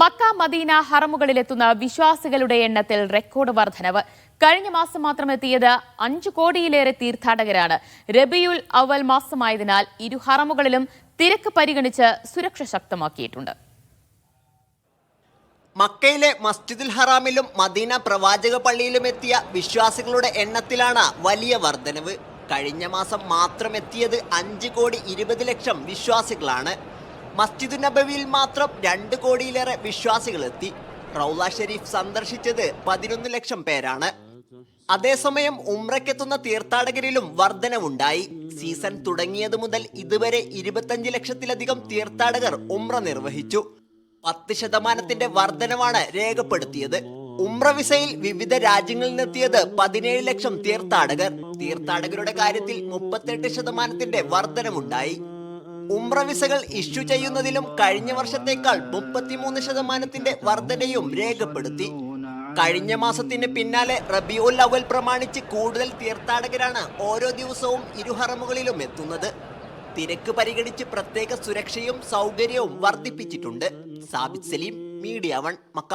Mecca Medina ഹറമുകളിലെത്തുന്ന വിശ്വാസികളുടെ എണ്ണത്തിൽ record വർധനവ്. കഴിഞ്ഞ മാസം മാത്രം എത്തിയത് അഞ്ചു കോടിയിലേറെ തീർത്ഥാടകരാണ്. രബിയുൽ അവൽ മാസമായതിനാൽ ഇരു ഹറമുകളിലും തിരക്ക് പരിഗണിച്ച് സുരക്ഷ ശക്തമാക്കിയിട്ടുണ്ട്. മക്കയിലെ മസ്ജിദുൽ ഹറാമിലും മദീന പ്രവാചക പള്ളിയിലും എത്തിയ വിശ്വാസികളുടെ എണ്ണത്തിലാണ് വലിയ വർധനവ്. കഴിഞ്ഞ മാസം മാത്രം എത്തിയത് അഞ്ച് കോടി ഇരുപത് ലക്ഷം വിശ്വാസികളാണ്. മസ്ജിദ് നബവിയിൽ മാത്രം രണ്ട് കോടിയിലേറെ വിശ്വാസികൾ എത്തി റൗല ഷെരീഫ് സന്ദർശിച്ചത് പതിനൊന്ന് ലക്ഷം പേരാണ്. അതേസമയം ഉംറയ്ക്കെത്തുന്ന തീർത്ഥാടകരിലും വർധനവുണ്ടായി. സീസൺ തുടങ്ങിയത് മുതൽ ഇതുവരെ ഇരുപത്തഞ്ച് ലക്ഷത്തിലധികം തീർത്ഥാടകർ ഉംറ നിർവഹിച്ചു. പത്ത് ശതമാനത്തിന്റെ വർധനവാണ് രേഖപ്പെടുത്തിയത്. ഉംറ വിസയിൽ വിവിധ രാജ്യങ്ങളിൽ നിന്നെത്തിയത് പതിനേഴ് ലക്ഷം തീർത്ഥാടകർ. തീർത്ഥാടകരുടെ കാര്യത്തിൽ മുപ്പത്തെട്ട് ശതമാനത്തിന്റെ വർധനവുണ്ടായി. ഉംറ വിസകൾ ഇഷ്യൂ ചെയ്യുന്നതിലും കഴിഞ്ഞ വർഷത്തേക്കാൾ മുപ്പത്തിമൂന്ന് ശതമാനത്തിന്റെ വർധനയും രേഖപ്പെടുത്തി. കഴിഞ്ഞ മാസത്തിന് പിന്നാലെ റബിയുൽ അവൽ പ്രമാണിച്ച് കൂടുതൽ തീർത്ഥാടകരാണ് ഓരോ ദിവസവും ഇരുഹറമുകളിലും എത്തുന്നത്. തിരക്ക് പരിഗണിച്ച് പ്രത്യേക സുരക്ഷയും സൗകര്യവും വർദ്ധിപ്പിച്ചിട്ടുണ്ട്. Sabith Saleem media one Makkah.